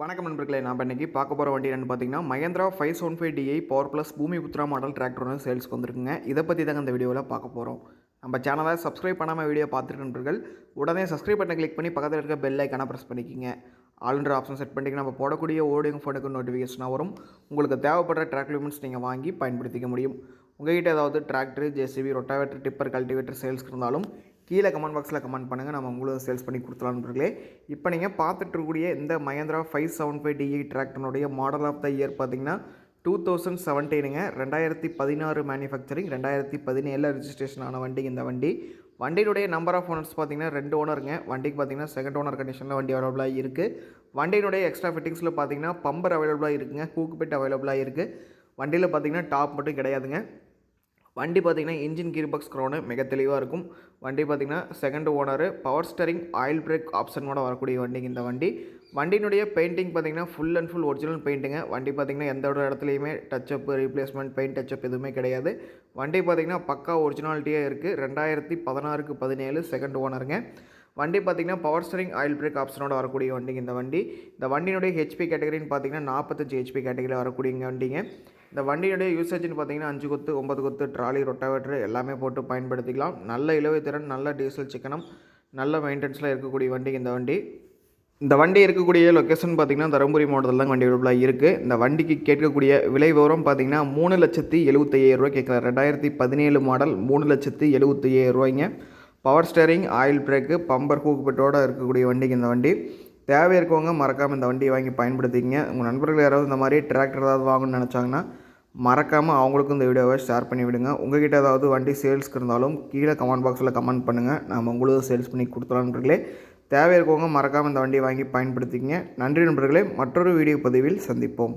வணக்கம் நண்பர்களே நான் இன்றைக்கி பார்க்க போகிற வண்டி என்னென்னு பார்த்தீங்கன்னா Mahindra five seven five DI power plus Bhoomiputra model டிராக்டர்னு வந்து சேல்ஸ்க்கு வந்திருக்குங்க. இதை பற்றி தாங்க இந்த வீடியோவில் பார்க்க போகிறோம் நம்ம சேனலை சப்ஸ்கிரைப் பண்ணாமல் வீடியோ பார்த்துட்டு நண்பர்கள் உடனே சப்ஸ்கிரைப் பட்டனை கிளிக் பண்ணி பக்கத்தில் இருக்க பெல் ஐக்கான ப்ரெஸ் பண்ணிக்கிங்க. ஆளுன்ற ஆப்ஷன் செட் பண்ணிக்க நம்ம போடக்கூடிய ஓடிங் ஃபோனுக்கு நோட்டிஃபிகேஷனாக வரும். உங்களுக்கு தேவைப்படுற ட்ராக் லிமிட்ஸ் நீங்கள் வாங்கி பயன்படுத்திக்க முடியும். உங்கள்கிட்ட ஏதாவது tractor JCB rotavator tipper cultivator sales இருந்தாலும் கீழே கமெண்ட் பாக்ஸில் கமெண்ட் பண்ணுங்கள் நம்ம உங்களும் சேல்ஸ் பண்ணி கொடுத்துலான்றீங்களே இப்போ நீங்கள் பார்த்துட்ருக்கூடிய இந்த Mahindra five seven five DI டிராக்டனுடைய model of the year பார்த்தீங்கன்னா டூ தௌசண்ட் செவன்டீனுங்க ரெண்டாயிரத்தி பதினாறு மேனுஃபேக்சரிங் ரெண்டாயிரத்தி பதினேழில் ரிஜிஸ்ட்ரேஷன் ஆன வண்டி இந்த வண்டி. வண்டியினுடைய நம்பர் ஆஃப் ஓனர்ஸ் பார்த்தீங்கன்னா ரெண்டு ஓனருங்க வண்டிக்கு பார்த்தீங்கன்னா செகண்ட் ஓனர் கண்டிஷனில் வண்டி அவைலபிளாக இருக்குது வண்டியினுடைய எக்ஸ்ட்ரா ஃபிட்டிங்ஸில் பார்த்தீங்கன்னா பம்பர் அவைலபிளாக இருக்குங்க. கூக்கு பெட் அவைலபிளாக இருக்குது வண்டியில் பார்த்தீங்கன்னா டாப் மட்டும் கிடையாதுங்க. வண்டி பார்த்திங்கன்னா இன்ஜின் கீர் பாக்ஸ் க்ரௌனு மிக தெளிவாக இருக்கும். வண்டி பார்த்திங்கன்னா second owner power steering oil brake ஆப்ஷனோட வரக்கூடிய வண்டிங்க இந்த வண்டி. வண்டியினுடைய பெயிண்டிங் பார்த்திங்கன்னா ஃபுல் அண்ட் ஃபுல் ஒரிஜினல் பெயிண்ட்டுங்க வண்டி பார்த்திங்கன்னா எந்த ஒரு இடத்துலையுமே டச்சப் ரீப்ளேஸ்மெண்ட் பெயிண்ட் டச்சப் எதுவுமே கிடையாது. வண்டி பார்த்திங்கன்னா பக்கா ஒரிஜினாலிட்டியாக இருக்குது ரெண்டாயிரத்தி பதினாறுக்கு பதினேழு செகண்ட் ஓனருங்க வண்டி பார்த்திங்கன்னா பவர் ஸ்டரிங் ஆயில் பிரேக் ஆப்ஷனோட வரக்கூடிய வண்டிங்க இந்த வண்டி. இந்த வண்டியினுடைய ஹெச்பி கேட்டகரின்னு பார்த்திங்கன்னா நாற்பத்தஞ்சு ஹெச்பி கேட்டகரியில் வரக்கூடிய வண்டிங்க. இந்த வண்டியுடைய யூசேஜ்னு பார்த்தீங்கன்னா அஞ்சு கொத்து ஒன்பது கொத்து ட்ராலி ரொட்டாவேட்டர் எல்லாமே போட்டு பயன்படுத்திக்கலாம். நல்ல இழுவை திறன் நல்ல டீசல் சிக்கனம் நல்ல மெயின்டெனன்ஸில் இருக்கக்கூடிய வண்டி இந்த வண்டி. இந்த வண்டி இருக்கக்கூடிய லொக்கேஷன் பார்த்திங்கன்னா தருமபுரி மாவட்டத்தில் தான் வண்டி அவைலபிளாக இருக்குது இந்த வண்டிக்கு கேட்கக்கூடிய விலை விவரம் பார்த்திங்கன்னா மூணு லட்சத்தி எழுபத்தையாயிரம் ரூபா கேட்கலாம் ரெண்டாயிரத்தி பதினேழு மாடல் மூணு லட்சத்தி எழுபத்தையாயிரம் ரூபாய்ங்க. Power steering oil brake bumper hook பெட்டோடு இருக்கக்கூடிய வண்டிக்கு இந்த வண்டி. தேவை இருக்கவங்க மறக்காமல் இந்த வண்டியை வாங்கி பயன்படுத்திக்கங்க. உங்கள் நண்பர்கள் யாராவது இந்த மாதிரி டிராக்டர் ஏதாவது வாங்கணும்னு நினச்சாங்கன்னா மறக்காமல் அவங்களுக்கும் இந்த வீடியோவை ஷேர் பண்ணி விடுங்க. உங்ககிட்ட ஏதாவது வண்டி சேல்ஸ்க்கு இருந்தாலும் கீழே கமெண்ட் பாக்ஸில் கமெண்ட் பண்ணுங்கள் நம்ம உங்களுக்கு சேல்ஸ் பண்ணி கொடுத்துலான்றீங்களே தேவை இருக்கவங்க மறக்காமல் இந்த வண்டியை வாங்கி பயன்படுத்திக்கங்க. நன்றி நண்பர்களே. மற்றொரு வீடியோ பதிவில் சந்திப்போம்.